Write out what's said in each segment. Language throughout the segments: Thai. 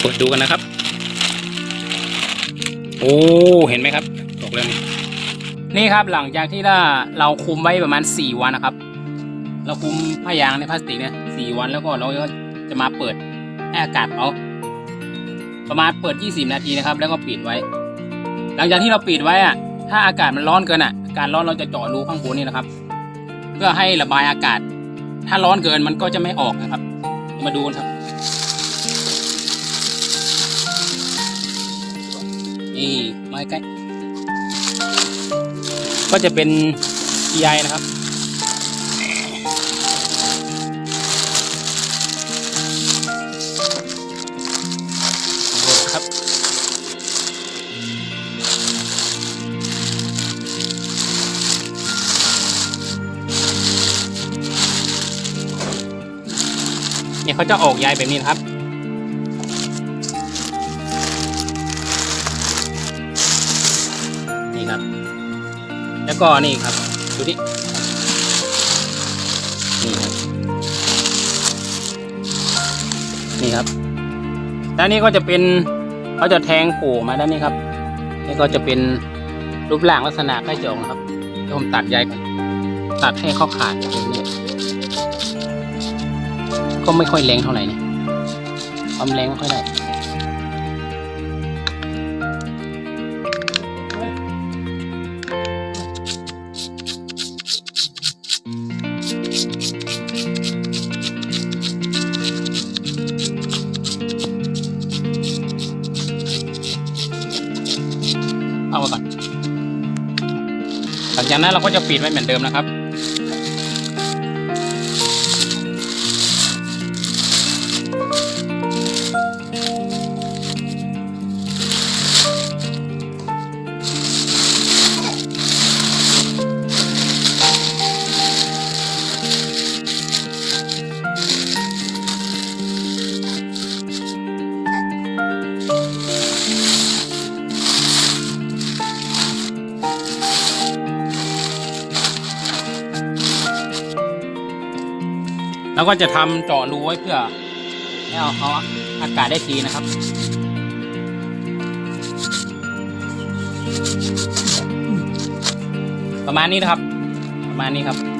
เปิดดูกันนะครับ โอ้เห็นไหมครับตกแล้วนี่นี่ครับหลังจากที่เราเราคุมไว้ประมาณสี่วันนะครับ เราคุมผ้ายางในพลาสติกเนี่ยสี่วันแล้วก็เราก็จะมาเปิดให้อากาศเอาประมาณเปิด 20 นาทีนะครับ แล้วก็ปิดไว้ หลังจากที่เราปิดไว้อะถ้าอากาศมันร้อนเกินอะอากาศร้อนเราจะเจาะรูข้างบนนี่นะครับ เพื่อให้ระบายอากาศ ถ้าร้อนเกินมันก็จะไม่ออกนะครับ มาดูกันครับ นี่มาใกล้ก็จะเป็นใยนะครับ ครับ เนี่ยเขาจะออกใยแบบนี้นะครับ แล้วก็นี่ครับดูดินี่ครับนี่ครับด้านนี้ก็จะเป็นเขาจะแทงโผล่มาด้านนี้ครับ นี่ก็จะเป็นรูปร่างลักษณะใกล้จะออกนะครับเดี๋ยวผมตัดใยก่อนตัดให้เข้าขาดแบบนี้ก็ไม่ค่อยแรงเท่าไหร่นี่ความแรงไม่ค่อยได้ จากนั้นเราก็จะปิดไว้เหมือนเดิมนะครับ แล้วก็จะทำเจาะรูไว้เพื่อให้เอาเขาอากาศได้ทีนะครับประมาณนี้นะครับ ประมาณนี้ครับ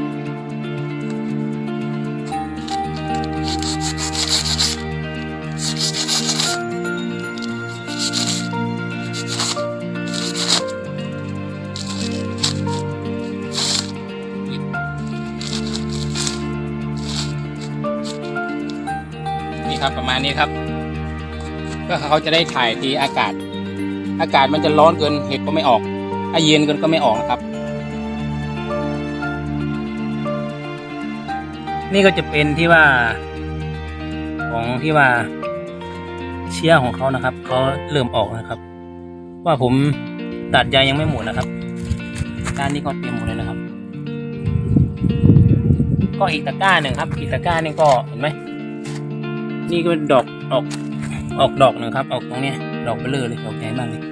นี่ครับประมาณนี้ครับเพื่อเขาจะได้ถ่ายทีอากาศ อากาศมันจะร้อนเกินเห็ดก็ไม่ออกถ้าเย็นเกินก็ไม่ออกนะครับ นี่ก็จะเป็นที่ว่า ของที่ว่า เชื้อของเขานะครับเขาเริ่มออกนะครับ ว่าผมตัดใยยังไม่หมดนะครับด้านนี้ก็เต็มหมดเลยนะครับ ก็อีกตะกร้าหนึ่งครับ อีกตะกร้านึงก็เห็นไหม นี่ก็เป็นดอกออกออกดอกหนึ่งครับ ออกตรงเนี้ย ดอกเบลเลอเลยดอกใหญ่มากเลย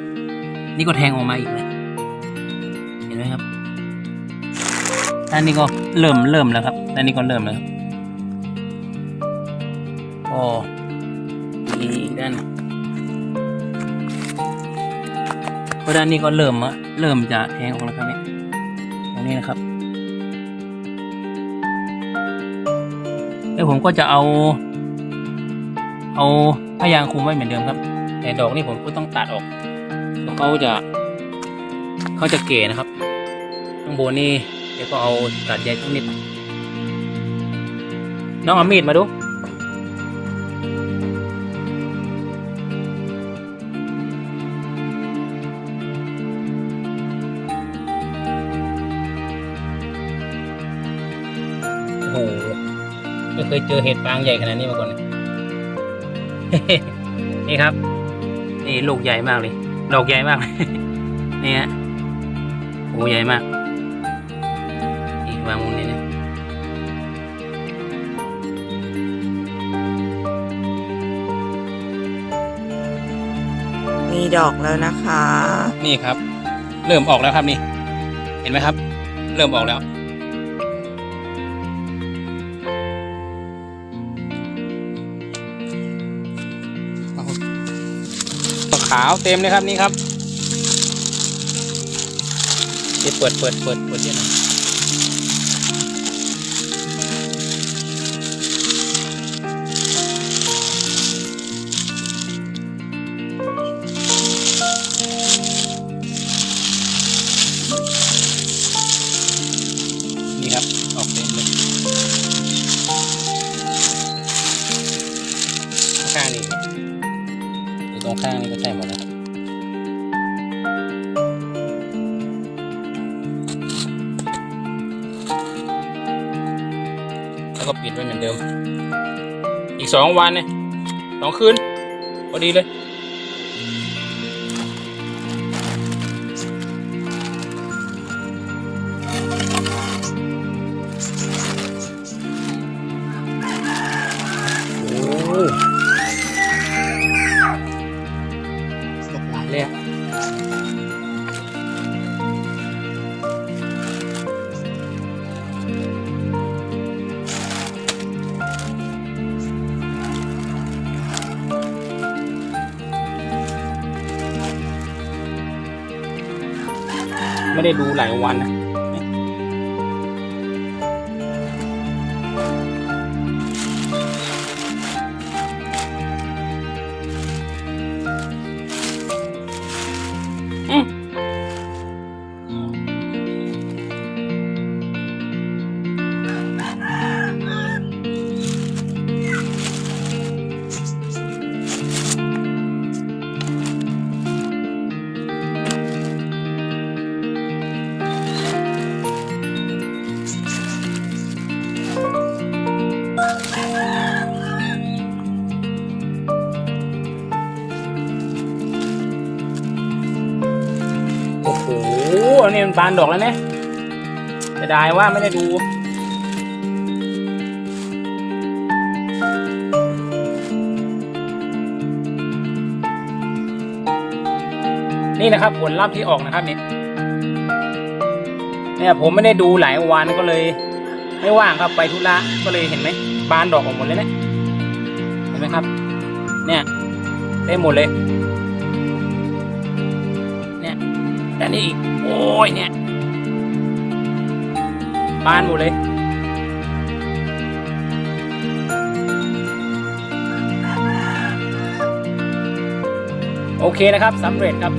นี่ก็แทงออกมาอีกเลยเห็นไหมครับด้านนี้ก็เริ่มเริ่มแล้วครับด้านนี้ก็เริ่มแล้วครับก็มีอีกด้านหนึ่งก็ด้านนี้ก็เริ่มอะเริ่มจะแทงออกแล้วครับเนี่ยตรงนี้นะครับแล้วผมก็จะเอา เอาผ้ายางคุมไว้เหมือนเดิมครับ แต่ดอกนี่ผมก็ต้องตัดออกเพราะเขาจะเขาจะเก๋นะครับข้างบนนี่เดี๋ยวก็เอาตัดใยทุกนิด น้องเอามีดมาดูโอ้โหไม่เคยเจอเห็ดฟางใหญ่ขนาดนี้มาก่อนเลย นี่ครับ นี่ลูกใหญ่มากเลย ดอกใหญ่มากเลยนี่ฮะโอ้ใหญ่มากอีกวางมุมนี้นะมีดอกแล้วนะคะ นี่ครับ เริ่มออกแล้วครับนี่ เห็นไหมครับ เริ่มออกแล้ว ขาวเต็มเลยครับนี่ครับเดี๋ยวเปิดเปิดเปิดเปิดเยอะหน่อย ข้างนี่ก็ใส่หมดแล้วแล้วก็ปิดไว้เหมือนเดิม อีกสองวันเนี่ยสองคืนพอดีเลย ไม่ได้ดูหลายวันนะ โอ้โหอันนี้มันบานดอกแล้วเนี่ยจะได้ว่าไม่ได้ดูนี่นะครับผลลัพธ์ที่ออกนะครับนี่เนี่ยผมไม่ได้ดูหลายวันก็เลย ไม่ว่างครับไปธุระก็เลยเห็นไหมบานดอกออกหมดเลยเนี่ยเห็นไหมครับ เนี่ยได้หมดเลย เนี่ยแต่นี่อีกโอ้ยเนี่ยบานหมดเลยโอเคนะครับสำเร็จครับ